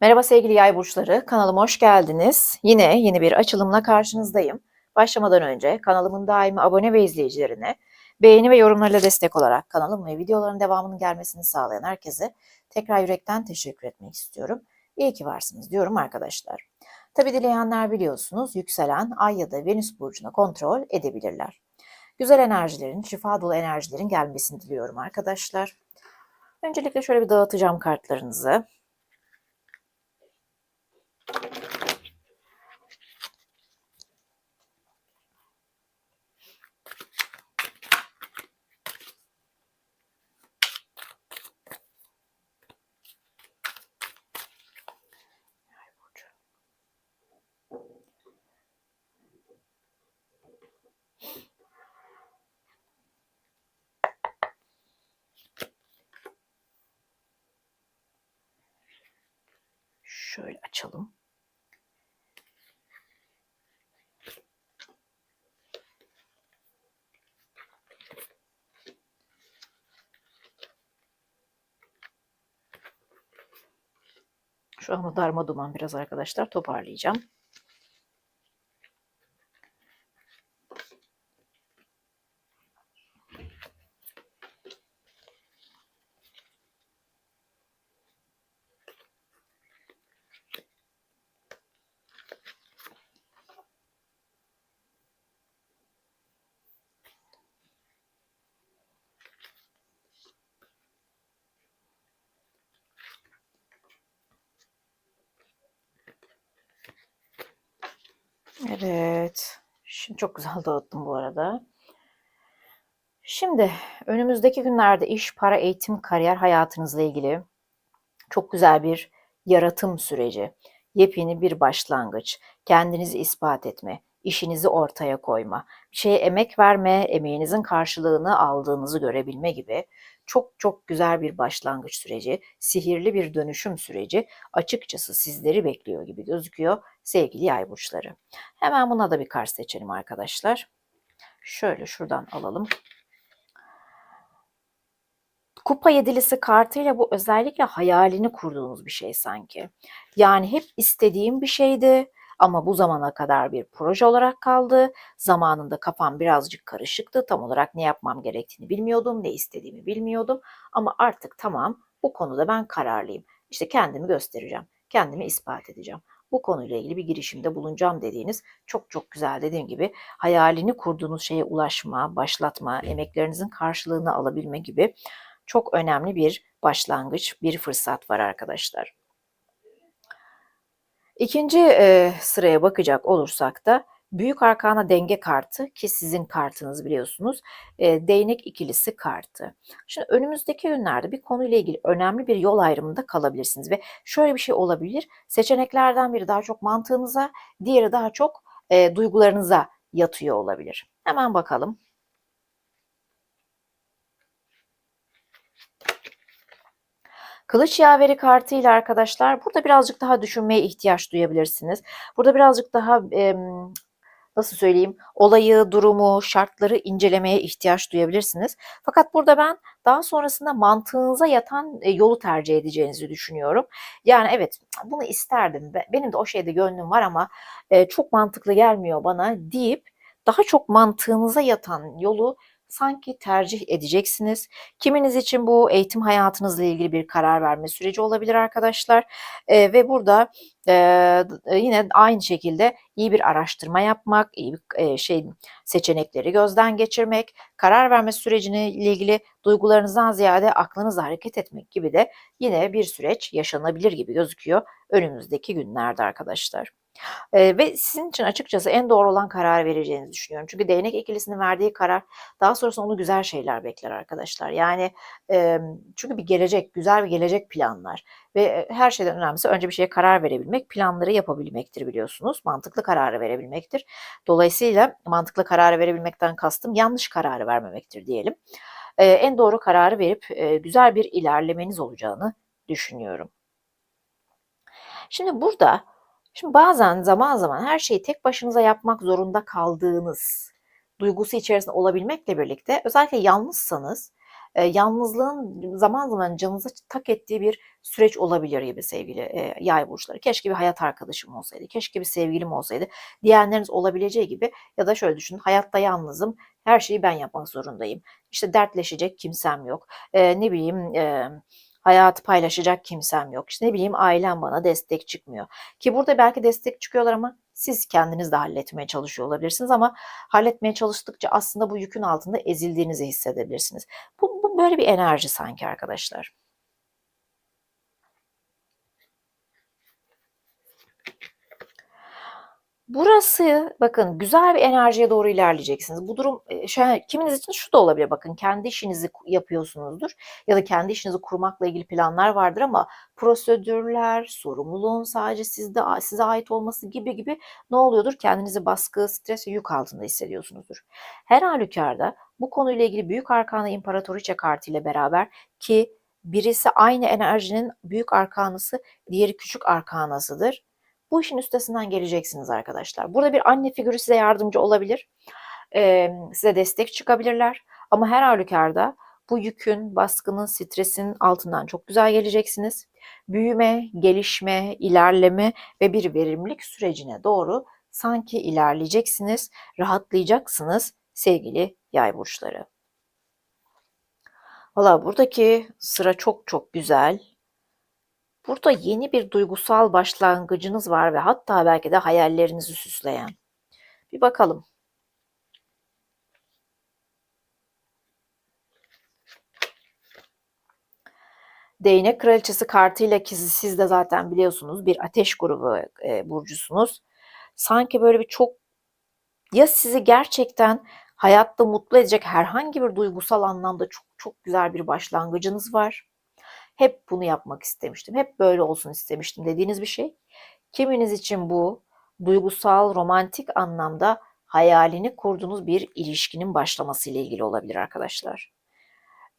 Merhaba sevgili yay burçları, kanalıma hoş geldiniz. Yine yeni bir açılımla karşınızdayım. Başlamadan önce kanalımın daimi abone ve izleyicilerine beğeni ve yorumlarıyla destek olarak kanalım ve videoların devamının gelmesini sağlayan herkese tekrar yürekten teşekkür etmek istiyorum. İyi ki varsınız diyorum arkadaşlar. Tabi dileyenler biliyorsunuz yükselen ay ya da venüs burcuna kontrol edebilirler. Güzel enerjilerin, şifa dolu enerjilerin gelmesini diliyorum arkadaşlar. Öncelikle şöyle bir dağıtacağım kartlarınızı. Şöyle açalım. Şu anda darma duman biraz arkadaşlar toparlayacağım. Evet. Şimdi çok güzel dağıttım bu arada. Şimdi önümüzdeki günlerde iş, para, eğitim, kariyer hayatınızla ilgili çok güzel bir yaratım süreci, yepyeni bir başlangıç, kendinizi ispat etme, işinizi ortaya koyma, bir şeye emek verme, emeğinizin karşılığını aldığınızı görebilme gibi çok çok güzel bir başlangıç süreci, sihirli bir dönüşüm süreci açıkçası sizleri bekliyor gibi gözüküyor sevgili yay burçları. Hemen buna da bir kart seçelim arkadaşlar. Şöyle şuradan alalım. Kupa yedilisi kartıyla bu özellikle hayalini kurduğunuz bir şey sanki. Yani hep istediğim bir şeydi ama bu zamana kadar bir proje olarak kaldı. Zamanında kafam birazcık karışıktı. Tam olarak ne yapmam gerektiğini bilmiyordum, ne istediğimi bilmiyordum. Ama artık tamam bu konuda ben kararlıyım. İşte kendimi göstereceğim, kendimi ispat edeceğim. Bu konuyla ilgili bir girişimde bulunacağım dediğiniz çok çok güzel dediğim gibi hayalini kurduğunuz şeye ulaşma, başlatma, emeklerinizin karşılığını alabilme gibi çok önemli bir başlangıç, bir fırsat var arkadaşlar. İkinci e, sıraya bakacak olursak da Büyük Arkana denge kartı ki sizin kartınız biliyorsunuz. E, değnek ikilisi kartı. Şimdi önümüzdeki günlerde bir konuyla ilgili önemli bir yol ayrımında kalabilirsiniz ve şöyle bir şey olabilir. Seçeneklerden biri daha çok mantığınıza, diğeri daha çok e, duygularınıza yatıyor olabilir. Hemen bakalım. Kılıç yaveri kartıyla arkadaşlar burada birazcık daha düşünmeye ihtiyaç duyabilirsiniz. Burada birazcık daha e, nasıl söyleyeyim olayı, durumu, şartları incelemeye ihtiyaç duyabilirsiniz. Fakat burada ben daha sonrasında mantığınıza yatan e, yolu tercih edeceğinizi düşünüyorum. Yani evet bunu isterdim. Benim de o şeyde gönlüm var ama e, çok mantıklı gelmiyor bana deyip daha çok mantığınıza yatan yolu sanki tercih edeceksiniz. Kiminiz için bu eğitim hayatınızla ilgili bir karar verme süreci olabilir arkadaşlar. E, ve burada e, yine aynı şekilde iyi bir araştırma yapmak, iyi bir e, şey seçenekleri gözden geçirmek, karar verme sürecine ilgili duygularınızdan ziyade aklınızla hareket etmek gibi de yine bir süreç yaşanabilir gibi gözüküyor önümüzdeki günlerde arkadaşlar. Eee, ve sizin için açıkçası en doğru olan kararı vereceğinizi düşünüyorum. Çünkü değnek ikilisinin verdiği karar daha sonrasında onu güzel şeyler bekler arkadaşlar. Yani, emm, çünkü bir gelecek, güzel bir gelecek planlar ve, her şeyden önemlisi önce bir şeye karar verebilmek, planları yapabilmektir biliyorsunuz. Mantıklı kararı verebilmektir. Dolayısıyla mantıklı kararı verebilmekten kastım yanlış kararı vermemektir diyelim. Eee, en doğru kararı verip, eee, güzel bir ilerlemeniz olacağını düşünüyorum. Şimdi burada Şimdi bazen zaman zaman her şeyi tek başınıza yapmak zorunda kaldığınız duygusu içerisinde olabilmekle birlikte özellikle yalnızsanız e, yalnızlığın zaman zaman canınıza tak ettiği bir süreç olabilir gibi sevgili e, yay burçları. Keşke bir hayat arkadaşım olsaydı, keşke bir sevgilim olsaydı diyenleriniz olabileceği gibi ya da şöyle düşünün hayatta yalnızım, her şeyi ben yapmak zorundayım. İşte dertleşecek kimsem yok. E, ne bileyim e, hayatı paylaşacak kimsem yok. İşte ne bileyim ailem bana destek çıkmıyor. Ki burada belki destek çıkıyorlar ama siz kendiniz de halletmeye çalışıyor olabilirsiniz ama halletmeye çalıştıkça aslında bu yükün altında ezildiğinizi hissedebilirsiniz. Bu, bu böyle bir enerji sanki arkadaşlar. Burası bakın güzel bir enerjiye doğru ilerleyeceksiniz. Bu durum an, kiminiz için şu da olabilir bakın kendi işinizi yapıyorsunuzdur ya da kendi işinizi kurmakla ilgili planlar vardır ama prosedürler, sorumluluğun sadece sizde size ait olması gibi gibi ne oluyordur? Kendinizi baskı, stres ve yük altında hissediyorsunuzdur. Her halükarda bu konuyla ilgili Büyük Arkana İmparatoriçe kartı ile beraber ki birisi aynı enerjinin büyük arkanası, diğeri küçük arkanasıdır bu işin üstesinden geleceksiniz arkadaşlar. Burada bir anne figürü size yardımcı olabilir. Ee, size destek çıkabilirler. Ama her halükarda bu yükün, baskının, stresin altından çok güzel geleceksiniz. Büyüme, gelişme, ilerleme ve bir verimlilik sürecine doğru sanki ilerleyeceksiniz, rahatlayacaksınız sevgili yay burçları. Valla buradaki sıra çok çok güzel. Burada yeni bir duygusal başlangıcınız var ve hatta belki de hayallerinizi süsleyen. Bir bakalım. Değnek Kraliçesi kartıyla ki siz de zaten biliyorsunuz bir ateş grubu e, burcusunuz. Sanki böyle bir çok ya sizi gerçekten hayatta mutlu edecek herhangi bir duygusal anlamda çok çok güzel bir başlangıcınız var hep bunu yapmak istemiştim, hep böyle olsun istemiştim dediğiniz bir şey. Kiminiz için bu duygusal, romantik anlamda hayalini kurduğunuz bir ilişkinin başlaması ile ilgili olabilir arkadaşlar.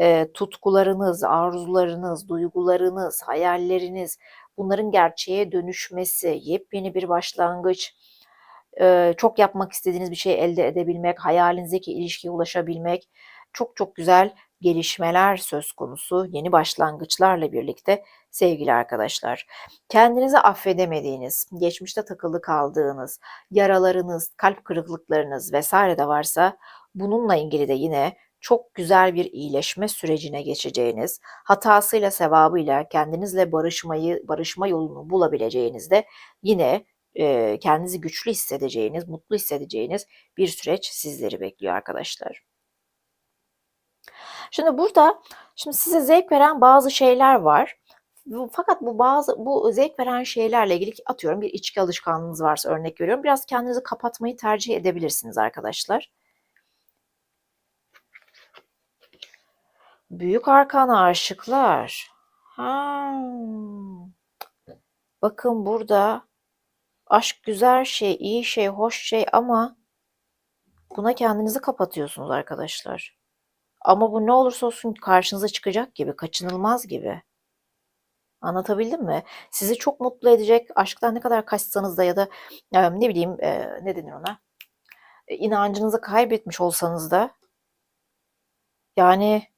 E, tutkularınız, arzularınız, duygularınız, hayalleriniz, bunların gerçeğe dönüşmesi, yepyeni bir başlangıç, e, çok yapmak istediğiniz bir şey elde edebilmek, hayalinizdeki ilişkiye ulaşabilmek, çok çok güzel gelişmeler söz konusu yeni başlangıçlarla birlikte sevgili arkadaşlar. Kendinizi affedemediğiniz, geçmişte takılı kaldığınız, yaralarınız, kalp kırıklıklarınız vesaire de varsa bununla ilgili de yine çok güzel bir iyileşme sürecine geçeceğiniz, hatasıyla sevabıyla kendinizle barışmayı, barışma yolunu bulabileceğiniz de yine e, kendinizi güçlü hissedeceğiniz, mutlu hissedeceğiniz bir süreç sizleri bekliyor arkadaşlar. Şimdi burada şimdi size zevk veren bazı şeyler var. Fakat bu bazı bu zevk veren şeylerle ilgili atıyorum bir içki alışkanlığınız varsa örnek veriyorum. Biraz kendinizi kapatmayı tercih edebilirsiniz arkadaşlar. Büyük arkana aşıklar. Ha. Bakın burada aşk güzel şey, iyi şey, hoş şey ama buna kendinizi kapatıyorsunuz arkadaşlar. Ama bu ne olursa olsun karşınıza çıkacak gibi, kaçınılmaz gibi. Anlatabildim mi? Sizi çok mutlu edecek, aşktan ne kadar kaçsanız da ya da ne bileyim ne denir ona? E, inancınızı kaybetmiş olsanız da yani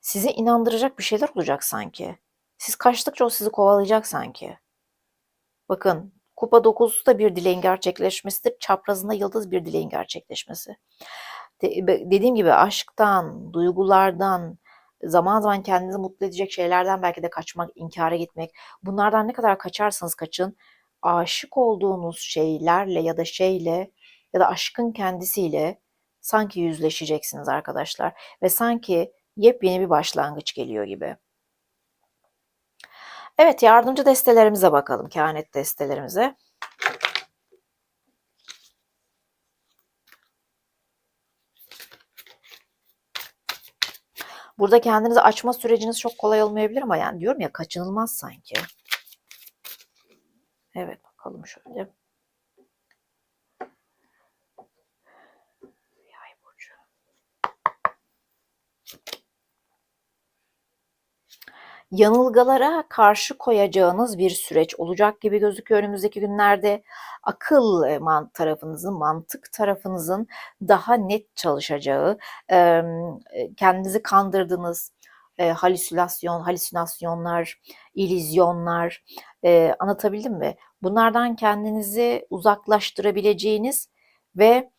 sizi inandıracak bir şeyler olacak sanki. Siz kaçtıkça o sizi kovalayacak sanki. Bakın kupa 9'u da bir dileğin gerçekleşmesidir. Çaprazında yıldız bir dileğin gerçekleşmesi dediğim gibi aşktan, duygulardan, zaman zaman kendinizi mutlu edecek şeylerden belki de kaçmak, inkara gitmek. Bunlardan ne kadar kaçarsanız kaçın, aşık olduğunuz şeylerle ya da şeyle ya da aşkın kendisiyle sanki yüzleşeceksiniz arkadaşlar ve sanki yepyeni bir başlangıç geliyor gibi. Evet yardımcı destelerimize bakalım, kehanet destelerimize. Burada kendinizi açma süreciniz çok kolay olmayabilir ama yani diyorum ya kaçınılmaz sanki. Evet bakalım şöyle. Yanılgalara karşı koyacağınız bir süreç olacak gibi gözüküyor önümüzdeki günlerde. Akıl e, tarafınızın, mantık tarafınızın daha net çalışacağı, e, kendinizi kandırdığınız, e, halüsinasyon, halüsinasyonlar, illüzyonlar e, anlatabildim mi? Bunlardan kendinizi uzaklaştırabileceğiniz ve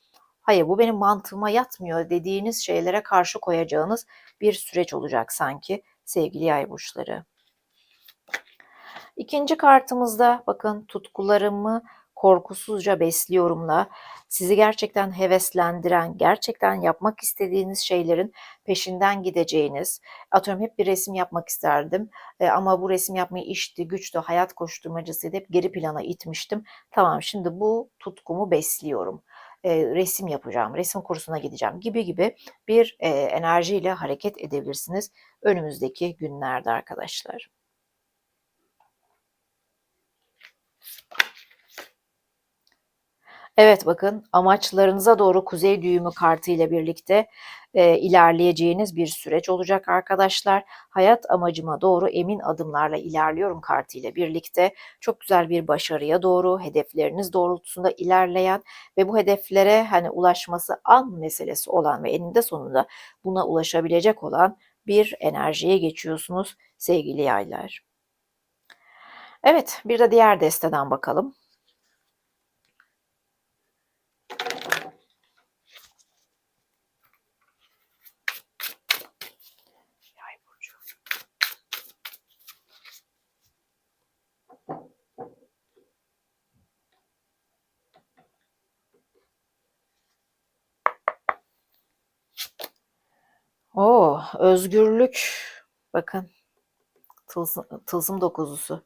hayır bu benim mantığıma yatmıyor dediğiniz şeylere karşı koyacağınız bir süreç olacak sanki sevgili yay burçları. İkinci kartımızda bakın tutkularımı korkusuzca besliyorumla sizi gerçekten heveslendiren, gerçekten yapmak istediğiniz şeylerin peşinden gideceğiniz, atıyorum hep bir resim yapmak isterdim e, ama bu resim yapmayı işti, güçtü, hayat koşturmacasıydı, hep geri plana itmiştim. Tamam şimdi bu tutkumu besliyorum. E, resim yapacağım, resim kursuna gideceğim gibi gibi bir e, enerjiyle hareket edebilirsiniz önümüzdeki günlerde arkadaşlar. Evet bakın amaçlarınıza doğru kuzey düğümü kartı ile birlikte e, ilerleyeceğiniz bir süreç olacak arkadaşlar. Hayat amacıma doğru emin adımlarla ilerliyorum kartı ile birlikte çok güzel bir başarıya doğru hedefleriniz doğrultusunda ilerleyen ve bu hedeflere hani ulaşması an meselesi olan ve eninde sonunda buna ulaşabilecek olan bir enerjiye geçiyorsunuz sevgili yaylar. Evet bir de diğer desteden bakalım. Oo, özgürlük. Bakın. Tılsım, tılsım dokuzusu.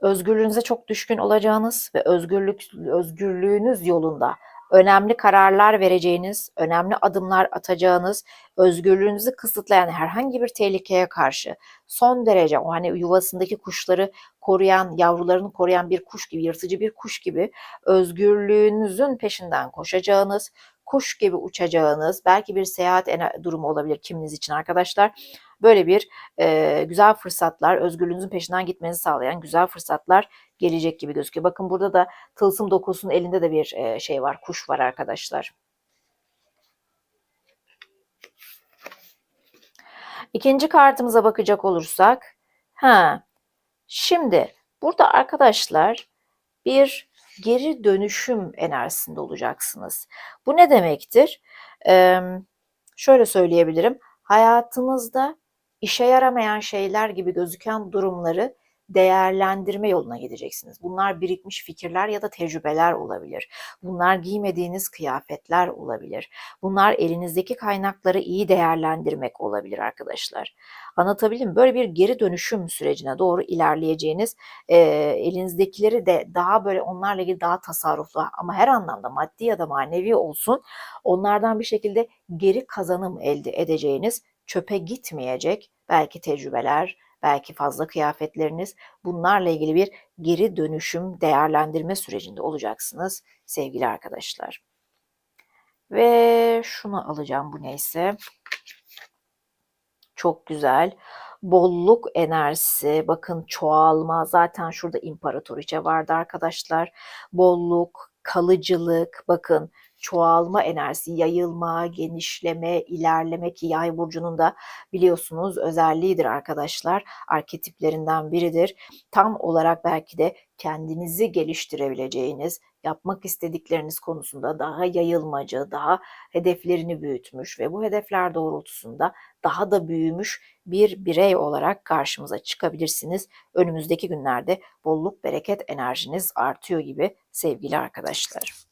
Özgürlüğünüze çok düşkün olacağınız ve özgürlük özgürlüğünüz yolunda önemli kararlar vereceğiniz, önemli adımlar atacağınız, özgürlüğünüzü kısıtlayan herhangi bir tehlikeye karşı son derece o hani yuvasındaki kuşları koruyan, yavrularını koruyan bir kuş gibi, yırtıcı bir kuş gibi özgürlüğünüzün peşinden koşacağınız, kuş gibi uçacağınız, belki bir seyahat durumu olabilir kiminiz için arkadaşlar. Böyle bir e, güzel fırsatlar, özgürlüğünüzün peşinden gitmenizi sağlayan güzel fırsatlar gelecek gibi gözüküyor. Bakın burada da tılsım dokusunun elinde de bir e, şey var, kuş var arkadaşlar. İkinci kartımıza bakacak olursak, ha, şimdi burada arkadaşlar bir geri dönüşüm enerjisinde olacaksınız. Bu ne demektir? Ee, şöyle söyleyebilirim. Hayatınızda işe yaramayan şeyler gibi gözüken durumları değerlendirme yoluna gideceksiniz. Bunlar birikmiş fikirler ya da tecrübeler olabilir. Bunlar giymediğiniz kıyafetler olabilir. Bunlar elinizdeki kaynakları iyi değerlendirmek olabilir arkadaşlar. Anlatabildim? Böyle bir geri dönüşüm sürecine doğru ilerleyeceğiniz, e, elinizdekileri de daha böyle onlarla ilgili daha tasarruflu ama her anlamda maddi ya da manevi olsun onlardan bir şekilde geri kazanım elde edeceğiniz, çöpe gitmeyecek belki tecrübeler, belki fazla kıyafetleriniz bunlarla ilgili bir geri dönüşüm değerlendirme sürecinde olacaksınız sevgili arkadaşlar. Ve şunu alacağım bu neyse. Çok güzel. Bolluk enerjisi, bakın çoğalma, zaten şurada imparatoriçe vardı arkadaşlar. Bolluk, kalıcılık, bakın çoğalma enerjisi, yayılma, genişleme, ilerleme ki yay burcunun da biliyorsunuz özelliğidir arkadaşlar. Arketiplerinden biridir. Tam olarak belki de kendinizi geliştirebileceğiniz, yapmak istedikleriniz konusunda daha yayılmacı, daha hedeflerini büyütmüş ve bu hedefler doğrultusunda daha da büyümüş bir birey olarak karşımıza çıkabilirsiniz. Önümüzdeki günlerde bolluk bereket enerjiniz artıyor gibi sevgili arkadaşlar.